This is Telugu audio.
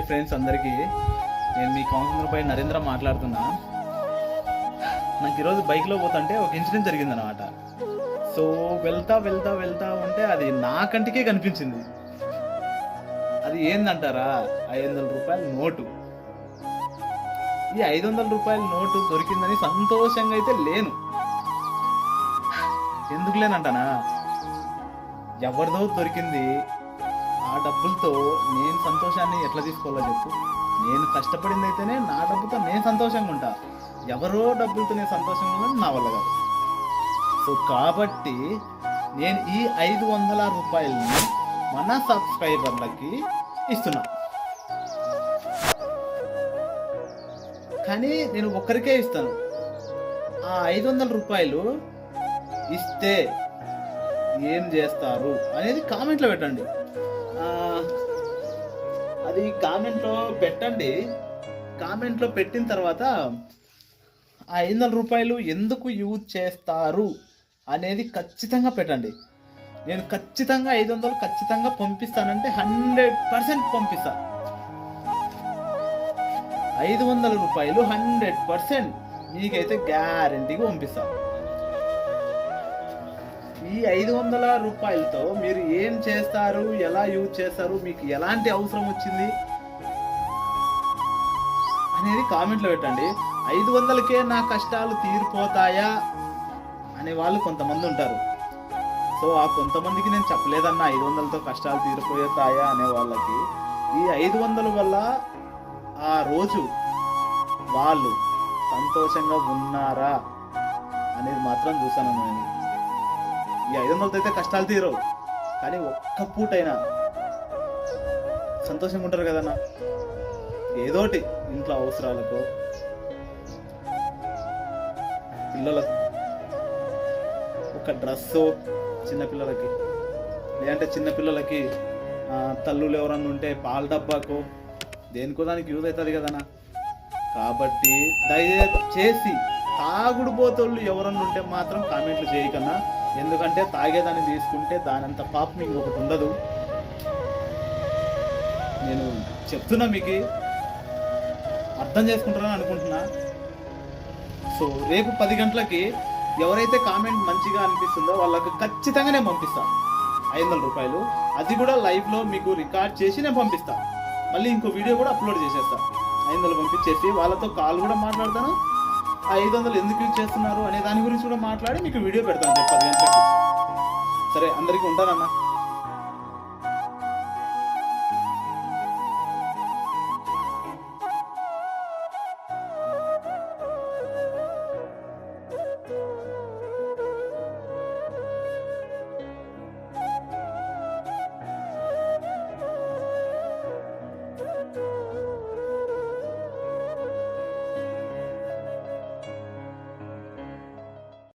హాయ్ ఫ్రెండ్స్ అందరికీ. నేను మీ కౌన్సిలర్పై నరేంద్ర మాట్లాడుతున్నా. నాకు ఈరోజు బైక్లో పోతుంటే ఒక ఇన్సిడెంట్ జరిగిందనమాట సో వెళ్తా వెళ్తా వెళ్తా ఉంటే అది నా కంటికే కనిపించింది. అది ఏందంటారా? ఐదు వందల రూపాయల నోటు. ఈ ఐదు వందల రూపాయల నోటు దొరికిందని సంతోషంగా అయితే లేను. ఎందుకు లేనంటానా? ఎవరిదో దొరికింది. ఆ డబ్బులతో నేను సంతోషాన్ని ఎట్లా తీసుకోవాలో చెప్పు. నేను కష్టపడింది అయితేనే నా డబ్బుతో నేను సంతోషంగా ఉంటా. ఎవరో డబ్బులతో నేను సంతోషంగా నా వల్ల కాదు. సో కాబట్టి నేను ఈ ఐదు వందల రూపాయలని మన సబ్స్క్రైబర్లకి ఇస్తున్నా. కానీ నేను ఒక్కరికే ఇస్తాను. ఆ ఐదు వందల రూపాయలు ఇస్తే ఏం చేస్తారు అనేది కామెంట్లో పెట్టండి. అది కామెంట్లో పెట్టండి. కామెంట్లో పెట్టిన తర్వాత ఆ ఐదు వందల రూపాయలు ఎందుకు యూజ్ చేస్తారు అనేది ఖచ్చితంగా పెట్టండి. నేను ఖచ్చితంగా ఐదు వందలు ఖచ్చితంగా పంపిస్తానంటే హండ్రెడ్ పర్సెంట్ పంపిస్తా. ఐదు వందల రూపాయలు హండ్రెడ్ పర్సెంట్ మీకైతే గ్యారంటీగా పంపిస్తాను ఈ ఐదు వందల రూపాయలతో మీరు ఏం చేస్తారు? ఎలా యూజ్ చేస్తారు? మీకు ఎలాంటి అవసరం వచ్చింది? అనేది కామెంట్లో పెట్టండి. ఐదు వందలకే నా కష్టాలు తీరిపోతాయా? అనే వాళ్ళు కొంతమంది ఉంటారు. సో ఆ కొంతమందికి నేను చెప్పలేదన్న ఐదు వందలతో కష్టాలు తీరిపోతాయా అనే వాళ్ళకి. ఈ ఐదు వందల వల్ల ఆ రోజు వాళ్ళు సంతోషంగా ఉన్నారా అనేది మాత్రం చూసాను నేను. ఈ ఐదు వందలతో అయితే కష్టాలు తీరవు. కానీ ఒక్క పూటైనా సంతోషంగా ఉంటారు కదన్నా. ఏదోటి ఇంట్లో అవసరాలకు పిల్లలకు ఒక డ్రెస్ చిన్నపిల్లలకి లేదంటే చిన్నపిల్లలకి తల్లులు ఎవరన్నా ఉంటే పాల డబ్బాకు దేనికో దానికి యూజ్ అవుతుంది కదన్నా. కాబట్టి దయచేసి తాగుడుపోతోళ్ళు ఎవరన్నా ఉంటే మాత్రం కామెంట్లు చేయకన్నా ఎందుకంటే తాగేదాన్ని తీసుకుంటే దానంత పాపం ఇంకొకటి ఉండదు. నేను చెప్తున్నా మీకు అర్థం చేసుకుంటారని అనుకుంటున్నా. సో రేపు పది గంటలకి ఎవరైతే కామెంట్ మంచిగా అనిపిస్తుందో వాళ్ళకి ఖచ్చితంగా నేను పంపిస్తాను ఐదు వందల రూపాయలు. అది కూడా లైవ్లో మీకు రికార్డ్ చేసి నేను పంపిస్తాను మళ్ళీ ఇంకో వీడియో కూడా అప్లోడ్ చేసేస్తాను ఐదు వందలు పంపించేసి వాళ్ళతో కాల్ కూడా మాట్లాడతాను. ఆ ఐదు వందలు ఎందుకు యూజ్ చేస్తున్నారు అనే దాని గురించి కూడా మాట్లాడి మీకు వీడియో పెడతాను రేపు పది గంటలకి. సరే అందరికీ ఉంటానన్నా